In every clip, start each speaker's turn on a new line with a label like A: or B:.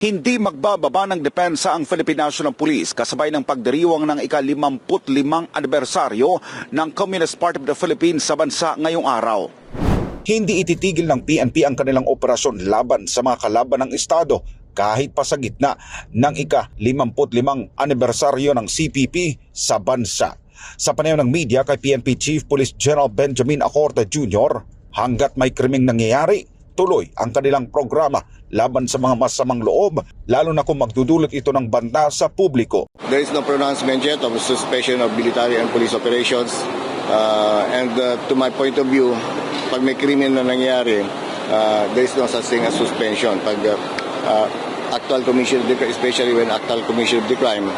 A: Hindi magbababa ng depensa ang Philippine National Police kasabay ng pagdiriwang ng ika-55 anibersaryo ng Communist Party of the Philippines sa bansa ngayong araw. Hindi ititigil ng PNP ang kanilang operasyon laban sa mga kalaban ng Estado kahit pa sa gitna ng ika-55 anibersaryo ng CPP sa bansa. Sa panayam ng media kay PNP Chief Police General Benjamin Acorta Jr., hanggat may krimeng nangyayari, tuloy ang kanilang programa laban sa mga masamang loob, lalo na kung magdudulot ito ng banta sa publiko.
B: There is no pronouncement yet of suspension of military and police operations. Uh, and uh, to my point of view, pag may krimen na nangyari, uh, there is no such thing as suspension. Pag uh, uh, actual commission of the crime, especially when actual commission of the crime,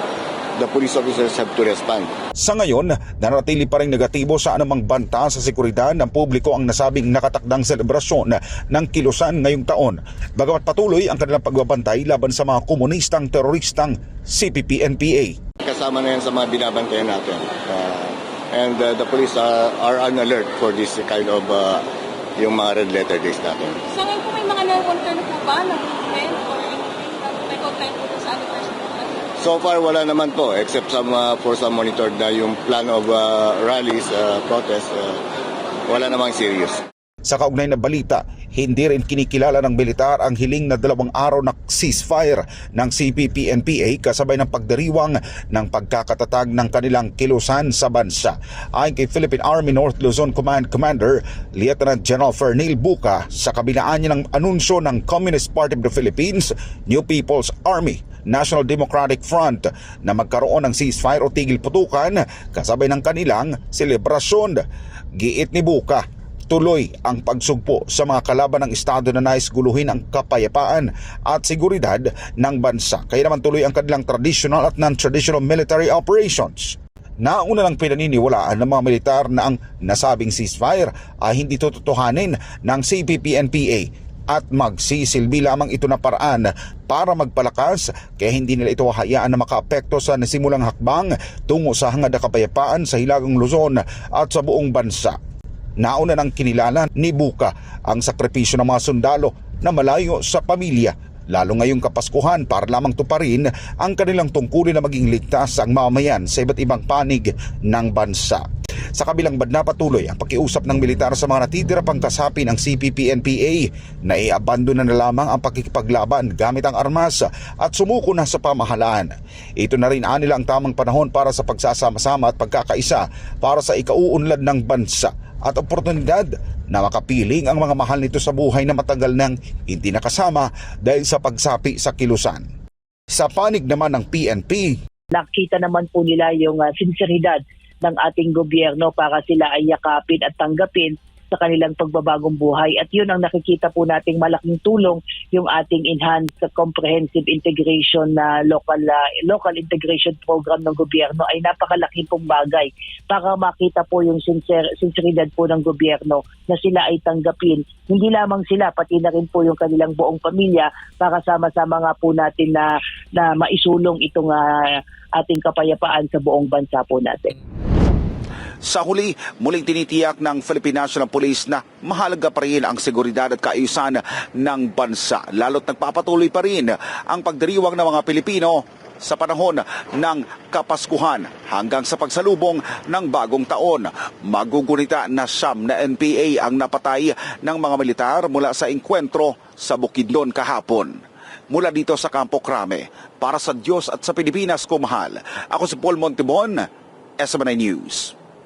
B: the police officers have to respond.
A: Sa ngayon, nanatili pa rin negatibo sa anumang banta sa seguridad ng publiko ang nasabing nakatakdang selebrasyon ng kilusan ngayong taon. Bagamat patuloy ang kanilang pagbabantay laban sa mga komunistang teroristang CPP-NPA.
B: Kasama na yan sa mga binabantayan natin. Uh, and uh, the police are, are on alert for this kind of uh, yung mga red letter days natin.
C: So ngayon po may mga na-concern po ba na movement or anything na may concern po sa natin?
B: So far, wala naman po, except some uh, for some monitored na yung plan of uh, rallies, uh, protests, uh, wala namang serious.
A: Sa kaugnay na balita, hindi rin kinikilala ng militar ang hiling na dalawang araw na ceasefire ng CPP-NPA kasabay ng pagdiriwang ng pagkakatatag ng kanilang kilusan sa bansa. Ayon kay Philippine Army North Luzon Command Commander Lieutenant General Fernil Buca sa kabilaan niya ng anunsyo ng Communist Party of the Philippines, New People's Army National Democratic Front na magkaroon ng ceasefire o tigil putukan kasabay ng kanilang selebrasyon. Giit ni Buka, tuloy ang pagsugpo sa mga kalaban ng Estado na nais guluhin ang kapayapaan at seguridad ng bansa. Kaya naman tuloy ang kanilang traditional at non-traditional military operations. Nauna lang pinaniniwalaan ng mga militar na ang nasabing ceasefire ay hindi tututuhanin ng CPP-NPA at magsisilbi lamang ito na paraan para magpalakas kaya hindi nila ito hayaan na makaapekto sa nasimulang hakbang tungo sa hangad na kapayapaan sa Hilagang Luzon at sa buong bansa. Nauna nang kinilala ni Buka ang sakripisyo ng mga sundalo na malayo sa pamilya lalo ngayong kapaskuhan para lamang tuparin ang kanilang tungkulin na maging ligtas ang mamayan sa iba't ibang panig ng bansa. Sa kabilang banda patuloy ang pakiusap ng militar sa mga natitira pang kasapi ng CPP-NPA na i-abandon na lamang ang pakikipaglaban gamit ang armas at sumuko na sa pamahalaan. Ito na rin anila ang tamang panahon para sa pagsasama-sama at pagkakaisa para sa ikauunlad ng bansa at oportunidad na makapiling ang mga mahal nito sa buhay na matagal nang hindi nakasama dahil sa pagsapi sa kilusan. Sa panig naman ng PNP,
D: nakita naman po nila yung uh, sinseridad ng ating gobyerno para sila ay yakapin at tanggapin sa kanilang pagbabagong buhay. At yun ang nakikita po nating malaking tulong yung ating enhanced comprehensive integration na local uh, local integration program ng gobyerno ay napakalaking pong bagay para makita po yung sincer, sinceridad po ng gobyerno na sila ay tanggapin. Hindi lamang sila, pati na rin po yung kanilang buong pamilya para sama-sama nga po natin na, na maisulong itong uh, ating kapayapaan sa buong bansa po natin.
A: Sa huli, muling tinitiyak ng Philippine National Police na mahalaga pa rin ang seguridad at kaayusan ng bansa. Lalo't nagpapatuloy pa rin ang pagdiriwang ng mga Pilipino sa panahon ng Kapaskuhan hanggang sa pagsalubong ng bagong taon. Magugunita na siyam na NPA ang napatay ng mga militar mula sa engkwentro sa Bukidnon kahapon. Mula dito sa Campo Crame, para sa Diyos at sa Pilipinas kumahal. Ako si Paul Montebon, SMNI News.